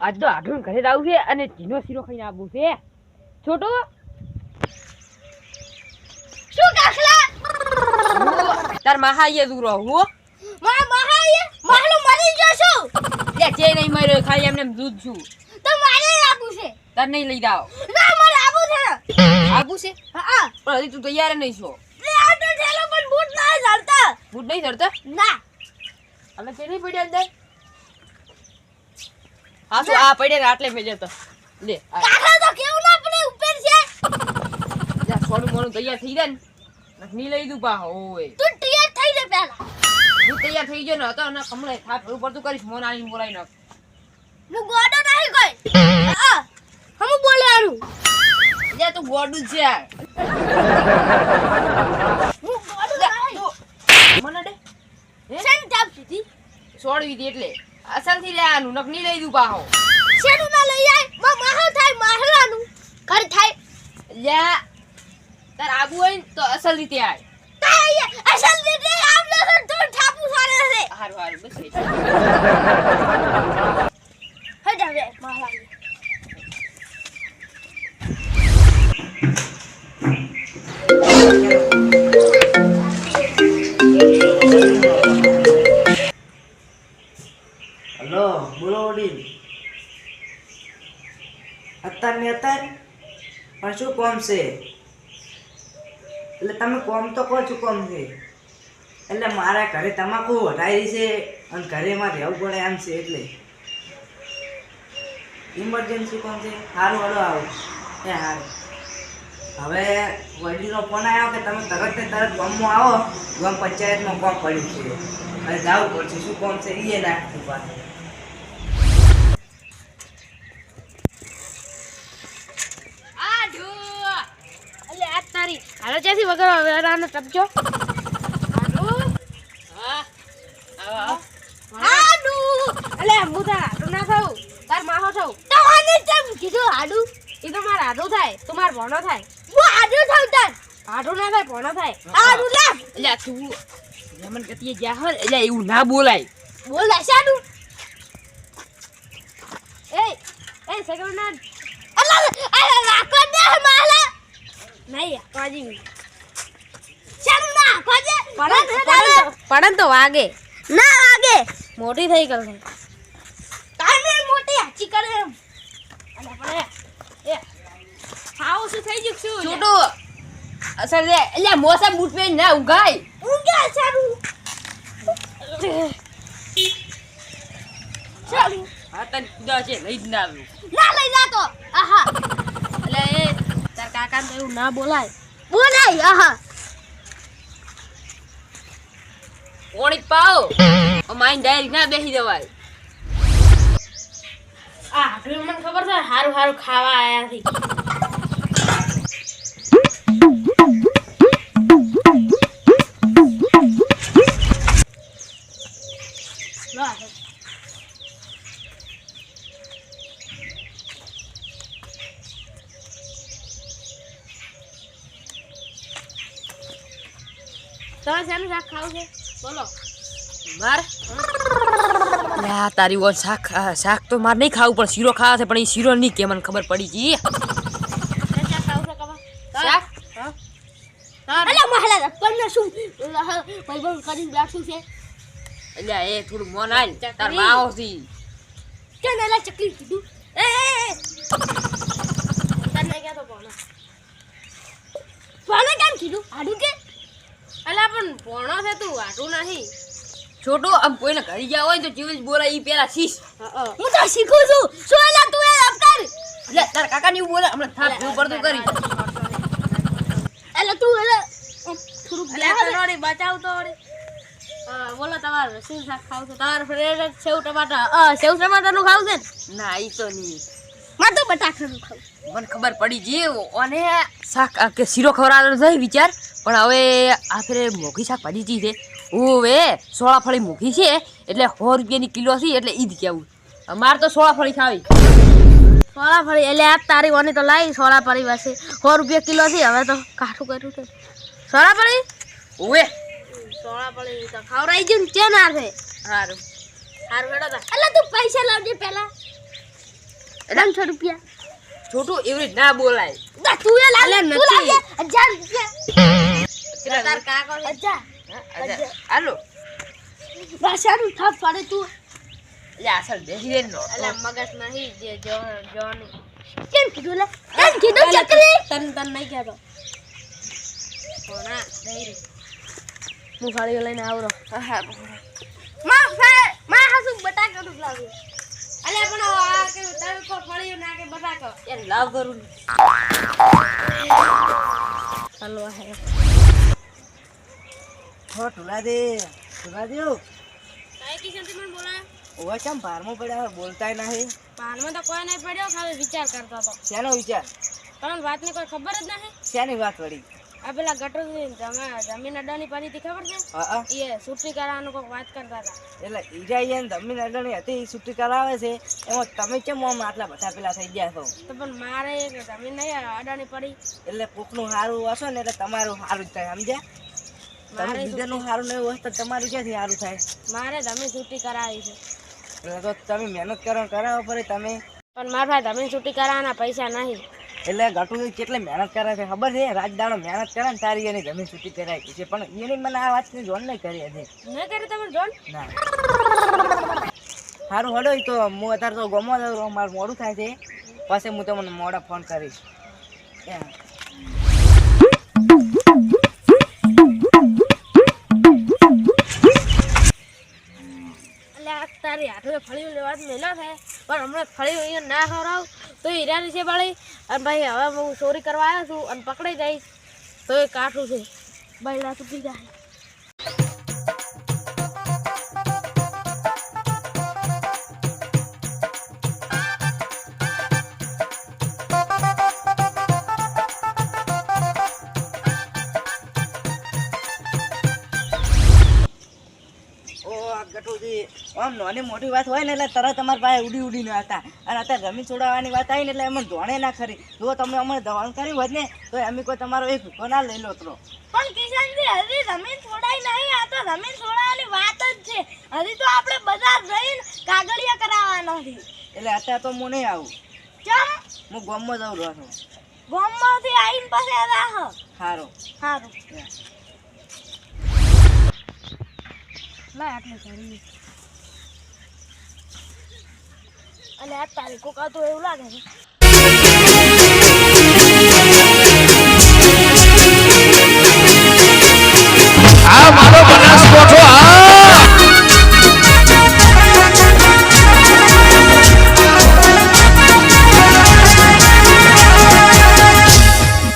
આજ તો આઢું ઘરે આવું છે અને ચીનો શીરો ખાઈને આવવું છે. છોટો? શું કાખલા? તાર મહાઈએ દૂર હું. મારા મહાએ મારો મરી જશો છું. લે જે નહીં મર્યો ખાલી એમને એમ દૂધ છું. તો મારે આવું છે. તાર નહીં લઈ જાવ ના મારે આવું છે. આવું છે? હા પણ હજી તું તૈયાર નહીં છો. લે આ તો ઠેલો પણ બૂટ ના ચાલતા બૂટ નહીં ચડતા ના. અમે તે નહીં પડ્યા અંદર? હા તો આ પડ્યા ને આટલે મેજે તો લે કાકા તો કેવું ના પડે? ઉપર છે. જા, થોડું મોણું તૈયાર થઈ જાય ને. નહીં લઈ દઉં પા ઓય તું તૈયાર થઈ લે પહેલા. હું તૈયાર થઈ ગયો ને હતો ને કમળે થાપ ઉપર તું કરીશ. મોન આવીને બોલાઈ નાખ. હું ગોડો નહીં કોઈ. હા હમ બોલવાનું. લે તું ગોડું જ છે હું ગોડું નહીં. મને દે. સેન ટાપ સુધી? છોડવી હતી એટલે. અસલથી લેવાનું નક નહીં લઈ દઉં પાહો. શેનું ના લઈ આયમાં માહો થાય માહલાનું. ઘર થાય. લે તાર આબુ હોય ને તો અસલ રીતે આય. તાય અસલ રીતે આમ લો તો ઠાપુ સારે છે. હારું હાર બસ હે જાવે માહલા હલો, બોલો વડીલ. અત્યાર ને અત્યાર પણ શું કોમ છે? એટલે તમે કોમ તો કહો છો કોમ છે. એટલે મારા ઘરે તમાકુ વટાયેલી છે અને ઘરેમાં રહેવું પડે એમ છે એટલે. ઇમરજન્સી કોમ છે? સારું હલો આવો. એ સારું હવે વડીલનો ફોન આવ્યો કે તમે તરત ને તરત ગામમાં આવો, ગામ પંચાયતમાં કોમ પડ્યું છે? અને જવું પડશે, શું કોમ છે એ નાખતું પાસે હાલો ત્યાંથી વગર વેરાનો ટપજો. હાડુ! અલે હું તાર ના થાઉ. તાર માહો થાઉં. તવાને તેમ કીધું, હાડુ? એ તો મારા આઢું થાય, તો માર ભણો થાય. હું હાડુ થાવ ના ભાઈ ભણો ભાઈ હાડુ લે એટલે તું રમણ કતીએ જ્યાં હર એટલે એવું ના બોલાય. બોલ શાડુ એ એ સેકન્ડ અલા અલા રાખો દે માલા. નહીં કાજી શાડુ ના ખોજે પડન તો વાગે. ના વાગે. મોટી થઈ ગઈ તાને મોટી હાચી કરે એમ અલે પણ એ એ ખાવ શું થઈ ગયું શું છોટો અસર દે એટલે મોસમ બૂટ પહેરી ના ઉગાય ઊંઘે શાડુ સારું. હા તને કુદા છે લઈ જ ના આવ્યું ના લઈ જાતો આહા. એટલે એ તાર કાકા તો એવું ના બોલાય. બોલાય આહા. ઓણી પાવ. અમારી ડાયરી ના બેસી દેવાય આ હાડુ મને ખબર છે હારું હારું ખાવા આયા થી તમારે શાનું શાક ખાવું છે? બોલો. માર. યા તારી શાક શાક તો માર નહીં ખાવું પણ શીરો ખાવા છે પણ એ શીરો નહીં કે મને ખબર પડી ગઈ શાક અલા મહાલા રપ્પન શું? ભાઈબંધ કરીને બેઠું છે? એટલે એ થોડું મોન આલ તાર. થી ચકલી કીધું. એ એ એ. તને કોણ કોને કેમ કીધું? કે પણ ભણો છે તું આટું નથી છોટો આમ કોઈને ઘરે ગયા હોય તો જેવું બોલાય ઈ પેલા શીશ. હું તો શીખું છું. શું એલા તું એ અપકાર એટલે તાર કાકા ની બોલે. હમણાં થાપ જો પડતું કરી. એલા તું એલા થોડું અલ્યા બેહો બચાવ તો. હા, બોલો તમાર શું શાક ખાવ છો? તમાર ફેવરેટ સેવ ટમાટર અ સેવ ટમાટરનું ખાવ છે ને? ના ઈ તો નહીં. મારે તો બટાકાનું ખાવ. મને ખબર પડી ગઈ અને શાક કે શીરો ખવડાવવાનો છે વિચાર. પણ હવે આખરે મોઘી શાક ભાજી જી છે. ઓવે સોળા ફળી મોઘી છે એટલે સો રૂપિયાની કિલો છે એટલે ઈદ કેવું મારે તો સોળા ફળી ખાવી. સોળા ફળી એટલે આ તારી વાની તો લાવી સોળા ફળી પાસે. સો રૂપિયા કિલો છે હવે તો કાઠું કર્યું છે. સોળા ફળી? ઓવે સોળા ફળી તો ખવડાવી ગયું ને ચેન ના છે સારું સારું એટલે તું પૈસા લાવજે પહેલા. ત્રણસો રૂપિયા. છોટું એવી રીત ના બોલાય. ના, તું એ લાલ તું નથી. લાગે હજાર રૂપિયા. તાર કાકો હજાર હાલો. ભાષાનું થાપ પાડે તું. એટલે અસલ બેસી રે નો એટલે મગજ નહીં જે જો જોની કેમ કીધું લે કેમ કીધું ચકરી તન તન નહીં કહેતો. કોના નહીં રે. હું ફાળીઓ લઈને આવરો. માં ફે માં હાસુ બટાકા નું લાવ્યો અલે પણ આ કે તારે કો ફાળીઓ ના કે બટાકા. યાર લાવ કરું ચાલો હે. હો ઢોલાદે ઢોલાદેવ કાઈ કિશનથી મને બોલા ઓવા ચમ બારમો પડ્યા બોલતાય નહીં. બારમો તો કોઈ નહીં પડ્યો ખાલી વિચાર કરતો હતો. શેનો વિચાર? તમને વાતની કોઈ ખબર જ નહીં? શેની વાત વળી? આ પેલા ગટર જમીન અડાની પડી ખબર છે? એ છૂટી કરાવવાનું કોઈ વાત કરતા હતા. એટલે ઈજા ઈયાને જમીન અડાણી હતી એ છૂટી કરાવે છે. એમાં તમે કેમ આમ આટલા બધા પેલા થઈ ગયા છો? તો પણ મારે જમીન નહીં અડાણી પડી. એટલે કોકનું સારું હશે ને એટલે તમારું સારું જ થાય સમજ્યા? મારે બીજાનું સારું નહીં હોય તો તમારું ક્યાંથી સારું થાય? મારે જમીન છૂટી કરાવી છે. એટલે તો તમે મહેનત કરો કરાવો પડે તમે. પણ મારા ભાઈ જમીન છૂટી કરાવવાના પૈસા નહીં. એટલે ગટુ કેટલી મહેનત કરે છે ખબર છે? રાજદાડો મહેનત કરે ને તારી એની જમીન છૂટી કરાવી છે. પણ એની મને આ વાતની જોન નહીં કરી હતી. કરે તમે જોન ના. સારું હડો તો હું અત્યારે તો ગમો જાઉં મારું મોડું થાય છે. પછી હું તમને મોડા ફોન કરીશ. તારી હાથે ફળી લેવા મેલા થાય પણ હમણાં ફળી ના ખવડાવ તો હીરાની છે ભાઈ અને ભાઈ, હવે હું ચોરી કરવા આવ્યો છું અને પકડાઈ જઈશ તો એ કાઠું છે. બૈડા તૂટી જાય આમ નાની મોટી વાત હોય ને એટલે તરત તમારા પાસે ઉડી ઉડીને હતા. અને અત્યારે જમીન છોડાવવાની વાત આવી ને એટલે એમને ધોણે ના ખરી. જો તમે અમને દવાણ કર્યું હોત ને તો એમ કોઈ તમારો એક ભૂકો ના લઈ લો તો પણ કિશનજી હજી જમીન છોડાઈ નહીં આ તો જમીન છોડાવવાની વાત જ છે. હજી તો આપણે બધા જઈને કાગળિયા કરાવવાના છે. એટલે અત્યારે તો હું નહીં આવું. કેમ હું ગામમાં જઉં રહ્યો છું. ગામમાંથી આવીને પાસે રાહ. સારું સારું લાય આટલું કરી એટલે આ તારીખો કાં તો એવું લાગે છે.